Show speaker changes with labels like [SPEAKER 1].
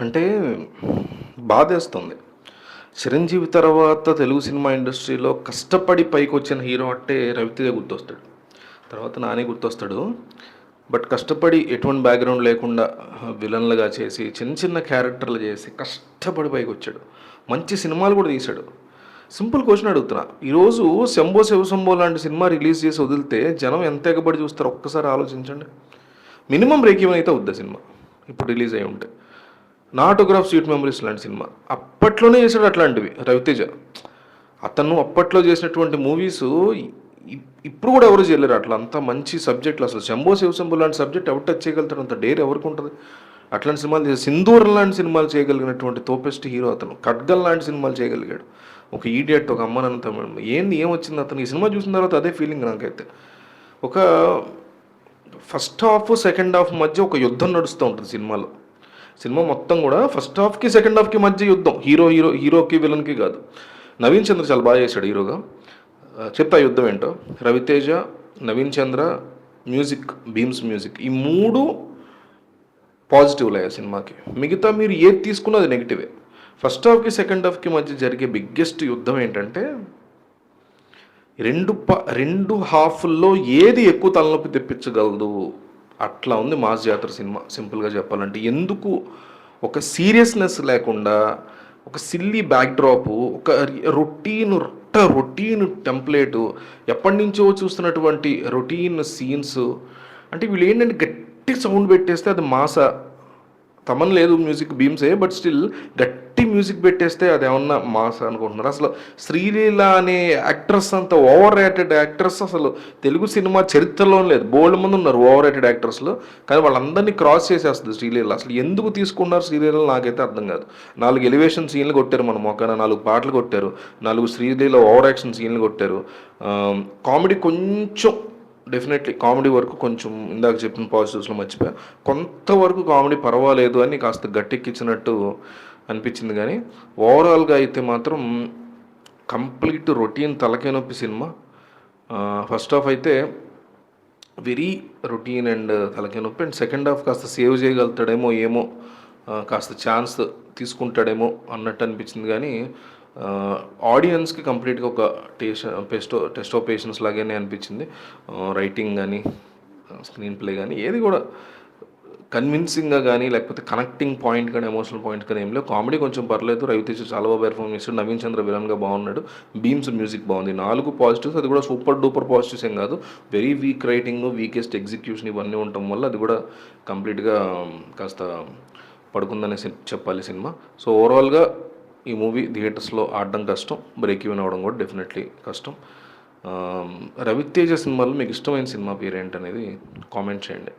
[SPEAKER 1] అంటే బాధేస్తుంది. చిరంజీవి తర్వాత తెలుగు సినిమా ఇండస్ట్రీలో కష్టపడి పైకి వచ్చిన హీరో అంటే రవితేజ గుర్తొస్తాడు. తర్వాత నాని గుర్తొస్తాడు. బట్ కష్టపడి ఎటువంటి బ్యాక్గ్రౌండ్ లేకుండా విలన్లుగా చేసి చిన్న చిన్న క్యారెక్టర్లు చేసి కష్టపడి పైకి వచ్చాడు మంచి సినిమాలు కూడా తీశాడు. సింపుల్ క్వశ్చన్ అడుగుతున్నా. ఈరోజు శంభో శివశంభో లాంటి సినిమా రిలీజ్ చేసి వదిలితే జనం ఎంత ఎగబడి చూస్తారో? ఒక్కసారి ఆలోచించండి. మినిమం బ్రేక్ ఈవెన్ అయితే వద్దా సినిమా. ఇప్పుడు రిలీజ్ అయి ఉంటే. నాటోగ్రాఫ్ స్వీట్ మెమరీస్ లాంటి సినిమా. అప్పట్లోనే చేశాడు అట్లాంటివి రవితేజ. అతను అప్పట్లో చేసినటువంటి మూవీస్ ఇప్పుడు కూడా ఎవరు చేయలేరు అట్లా. అంత మంచి సబ్జెక్టులు అసలు. శంభో శివశంభు లాంటి సబ్జెక్ట్ ఎవరు టచ్ చేయగలుగుతారు అంత డేర్ ఎవరికి ఉంటుంది? అట్లాంటి సినిమాలు చేసి సింధూరం లాంటి సినిమాలు చేయగలిగినటువంటి తోపెస్ట్ హీరో అతను. ఖడ్గల్ లాంటి సినిమాలు చేయగలిగాడు. ఒక ఈడియట్ ఒక అమ్మ నాన్న ఏంది ఏమొచ్చింది అతను? ఈ సినిమా చూసిన తర్వాత అదే ఫీలింగ్ నాకైతే. ఒక ఫస్ట్ హాఫ్ సెకండ్ హాఫ్ మధ్య ఒక యుద్ధం నడుస్తూ ఉంటుంది సినిమాలో. సినిమా మొత్తం కూడా ఫస్ట్ హాఫ్కి సెకండ్ హాఫ్కి మధ్య యుద్ధం. హీరో హీరో హీరోకి విలన్కి కాదు. నవీన్ చంద్ర చాలా బాగా చేశాడు హీరోగా. చెప్తా యుద్ధం ఏంటో. రవితేజ నవీన్ చంద్ర మ్యూజిక్ భీమ్స్ మ్యూజిక్ ఈ మూడు పాజిటివ్లు అయ్యాయి సినిమాకి. మిగతా మీరు ఏది తీసుకున్నా అది నెగిటివే ఫస్ట్ హాఫ్కి సెకండ్ హాఫ్కి మధ్య జరిగే బిగ్గెస్ట్ యుద్ధం ఏంటంటే రెండు ప రెండు హాఫ్ల్లో ఏది ఎక్కువ తలనొప్పి తెప్పించగలదు? అట్లా ఉంది మాస్ జాతర సినిమా సింపుల్గా చెప్పాలంటే. ఎందుకు ఒక సీరియస్నెస్ లేకుండా ఒక సిల్లీ బ్యాక్డ్రాప్ ఒక రొటీన్ రొట్ట రొటీన్ టెంప్లేటు ఎప్పటి నుంచో చూస్తున్నటువంటి రొటీన్ సీన్స్ అంటే వీళ్ళు ఏంటంటే గట్టి సౌండ్ పెట్టేస్తే అది మాస తమన్ లేదు మ్యూజిక్ బీమ్సే బట్ స్టిల్ గట్టి మ్యూజిక్ పెట్టేస్తే అది ఏమన్నా మాస్ అనుకుంటున్నారు. అసలు శ్రీలీల అనే యాక్ట్రెస్ అంత ఓవర్ రేటెడ్ యాక్ట్రెస్ అసలు తెలుగు సినిమా చరిత్రలో లేదు. బోల్డ్ మంది ఉన్నారు ఓవర్ రేటెడ్ యాక్టర్స్లో కానీ వాళ్ళందరినీ క్రాస్ చేసేస్తుంది శ్రీలీల. అసలు ఎందుకు తీసుకున్నారు శ్రీలీల నాకైతే అర్థం కాదు. నాలుగు ఎలివేషన్ సీన్లు కొట్టారు మన మొక్కన నాలుగు పాటలు కొట్టారు. నాలుగు శ్రీలీల ఓవర్ యాక్షన్ సీన్లు కొట్టారు. కామెడీ కొంచెం డెఫినెట్లీ కామెడీ వరకు కొంచెం ఇందాక చెప్పిన పాజిటివ్స్లో మర్చిపోయా. కొంతవరకు కామెడీ పర్వాలేదు అని కాస్త గట్టెక్కించినట్టు అనిపించింది కానీ ఓవరాల్గా అయితే మాత్రం కంప్లీట్ రొటీన్ తలకే నొప్పి సినిమా. ఫస్ట్ హాఫ్ అయితే వెరీ రొటీన్ అండ్ తలకే నొప్పి. అండ్ సెకండ్ హాఫ్ కాస్త సేవ్ చేయగలుగుతాడేమో ఏమో కాస్త ఛాన్స్ తీసుకుంటాడేమో అన్నట్టు అనిపించింది కానీ ఆడియన్స్కి కంప్లీట్గా ఒక టేస్ట్ టెస్టో టెస్టో పేషెన్స్ లాగానే అనిపించింది. రైటింగ్ కానీ స్క్రీన్ ప్లే కానీ ఏది కూడా కన్విన్సింగ్గా కానీ లేకపోతే కనెక్టింగ్ పాయింట్ కానీ ఎమోషనల్ పాయింట్ కానీ ఏం లేవు. కామెడీ కొంచెం పర్లేదు. రవితేజ చాలా బాగా పెర్ఫామ్ చేశాడు. నవీన్ చంద్ర విలన్గా బాగున్నాడు. బీమ్స్ మ్యూజిక్ బాగుంది. నాలుగు పాజిటివ్స్ అది కూడా సూపర్ డూపర్ పాజిటివ్స్ ఏం కాదు. Very weak writing weakest execution ఇవన్నీ ఉండటం వల్ల అది కూడా కంప్లీట్గా కాస్త పడుకుందనే చెప్పాలి సినిమా. సో ఓవరాల్గా ఈ మూవీ థియేటర్స్లో ఆడడం కష్టం బ్రేక్ ఈవెన్ అవ్వడం కూడా డెఫినెట్లీ కష్టం. రవితేజ సినిమాలో మీకు ఇష్టమైన సినిమా పేరు ఏంటనేది కామెంట్ చేయండి.